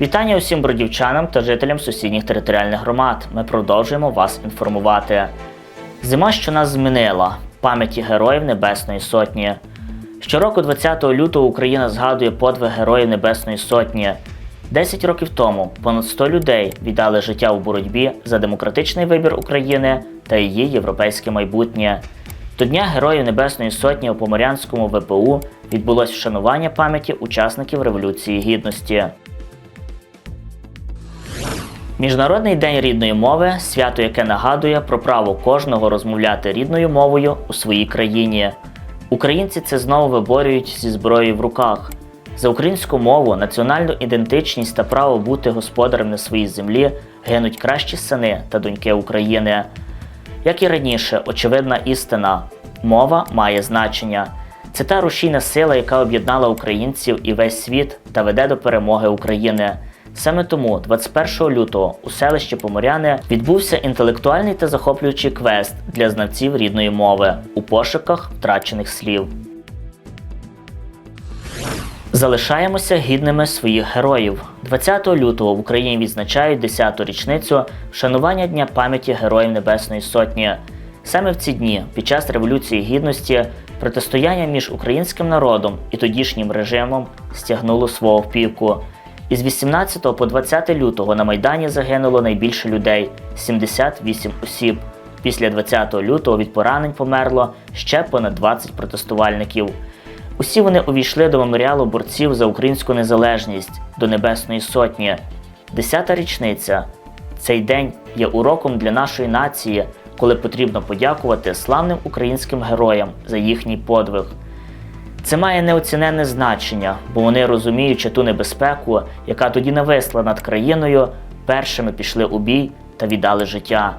Вітання усім бродівчанам та жителям сусідніх територіальних громад. Ми продовжуємо вас інформувати. Зима, що нас змінила, пам'яті героїв Небесної Сотні. Щороку, 20 лютого, Україна згадує подвиг Героїв Небесної Сотні. Десять років тому понад 100 людей віддали життя у боротьбі за демократичний вибір України та її європейське майбутнє. До Дня Героїв Небесної Сотні у Поморянському ВПУ відбулось вшанування пам'яті учасників Революції Гідності. Міжнародний день рідної мови свято, яке нагадує про право кожного розмовляти рідною мовою у своїй країні. Українці це знову виборюють зі зброєю в руках. За українську мову, національну ідентичність та право бути господарем на своїй землі гинуть кращі сини та доньки України. Як і раніше, очевидна істина: мова має значення. Це та рушійна сила, яка об'єднала українців і весь світ та веде до перемоги України. Саме тому, 21 лютого, у селищі Поморяни відбувся інтелектуальний та захоплюючий квест для знавців рідної мови у пошуках втрачених слів. Залишаємося гідними своїх героїв. 20 лютого в Україні відзначають 10-ту річницю вшанування Дня пам'яті Героїв Небесної Сотні. Саме в ці дні, під час Революції Гідності, протистояння між українським народом і тодішнім режимом стягнуло свого піку. Із 18 по 20 лютого на Майдані загинуло найбільше людей 78 осіб. Після 20 лютого від поранень померло ще понад 20 протестувальників. Усі вони увійшли до меморіалу борців за українську незалежність до Небесної Сотні. Десята річниця. Цей день є уроком для нашої нації, коли потрібно подякувати славним українським героям за їхній подвиг. Це має неоціненне значення, бо вони, розуміючи ту небезпеку, яка тоді нависла над країною, першими пішли у бій та віддали життя.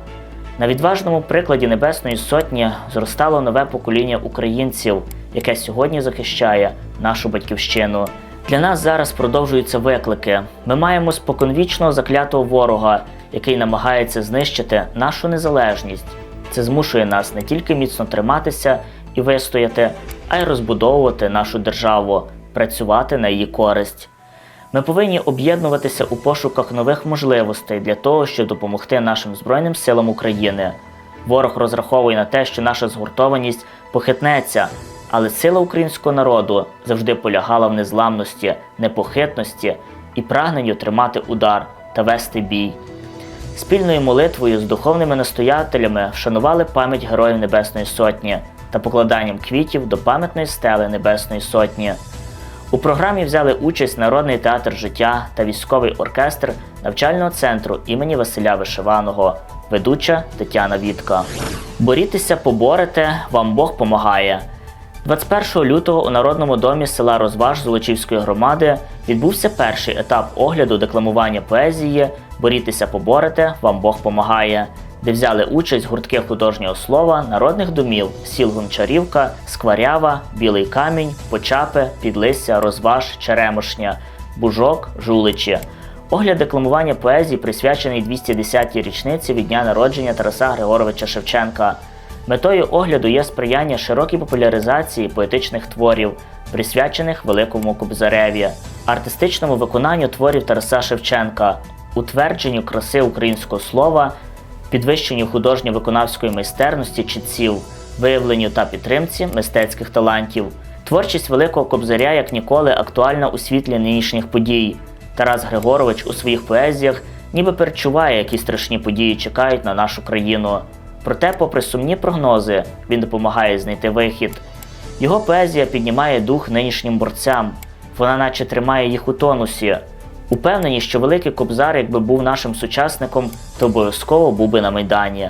На відважному прикладі Небесної Сотні зростало нове покоління українців, яке сьогодні захищає нашу батьківщину. Для нас зараз продовжуються виклики. Ми маємо споконвічного заклятого ворога, який намагається знищити нашу незалежність. Це змушує нас не тільки міцно триматися і вистояти, а й розбудовувати нашу державу, працювати на її користь. Ми повинні об'єднуватися у пошуках нових можливостей для того, щоб допомогти нашим Збройним силам України. Ворог розраховує на те, що наша згуртованість похитнеться, але сила українського народу завжди полягала в незламності, непохитності і прагненню тримати удар та вести бій. Спільною молитвою з духовними настоятелями вшанували пам'ять Героїв Небесної Сотні та покладанням квітів до пам'ятної стели Небесної Сотні. У програмі взяли участь Народний театр життя та військовий оркестр навчального центру імені Василя Вишиваного, ведуча Тетяна Вітка. Борітеся, поборете, вам Бог помагає. 21 лютого у Народному домі села Розваж Золочівської громади відбувся перший етап огляду декламування поезії Борітеся, поборете, вам Бог помагає, де взяли участь гуртки художнього слова народних домів сіл Гончарівка, Скварява, Білий Камінь, Почапи, Підлисся, Розваж, Черемошня, Бужок, Жуличі. Огляд декламування поезії присвячений 210-й річниці від дня народження Тараса Григоровича Шевченка. Метою огляду є сприяння широкій популяризації поетичних творів, присвячених Великому Кобзареві, артистичному виконанню творів Тараса Шевченка, утвердженню краси українського слова, підвищенню художньо-виконавської майстерності читців, виявленню та підтримці мистецьких талантів. Творчість Великого Кобзаря як ніколи актуальна у світлі нинішніх подій. Тарас Григорович у своїх поезіях ніби перечуває, які страшні події чекають на нашу країну. Проте, попри сумні прогнози, він допомагає знайти вихід. Його поезія піднімає дух нинішнім борцям, вона наче тримає їх у тонусі. Упевнені, що великий Кобзар, якби був нашим сучасником, то обов'язково був би на Майдані.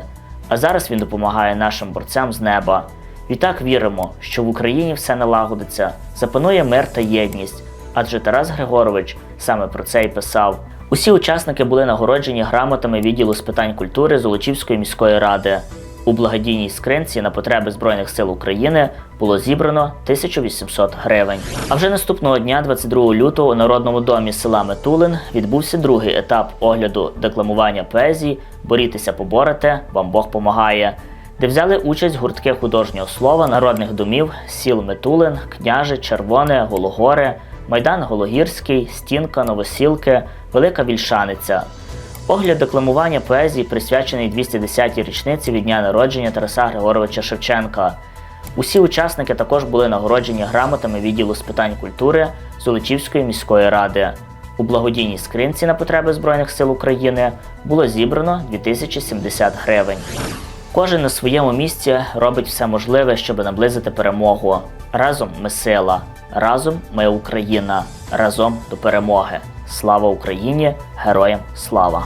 А зараз він допомагає нашим борцям з неба. Відтак віримо, що в Україні все налагодиться, запанує мир та єдність. Адже Тарас Григорович саме про це й писав. Усі учасники були нагороджені грамотами відділу з питань культури Золочівської міської ради. У благодійній скринці на потреби Збройних сил України було зібрано 1800 гривень. А вже наступного дня, 22 лютого, у народному домі села Метулин відбувся другий етап огляду декламування поезії Борітеся, поборете, вам Бог помагає, де взяли участь гуртки художнього слова народних домів сіл Метулин, Княже, Червоне, Гологоре, Майдан Гологірський, Стінка, Новосілки, Велика Вільшаниця. Огляд декламування поезії присвячений 210-й річниці від дня народження Тараса Григоровича Шевченка. Усі учасники також були нагороджені грамотами відділу з питань культури Золочівської міської ради. У благодійній скринці на потреби Збройних сил України було зібрано 2070 гривень. Кожен на своєму місці робить все можливе, щоб наблизити перемогу. Разом ми сила, разом ми Україна, разом до перемоги. Слава Україні! Героям слава!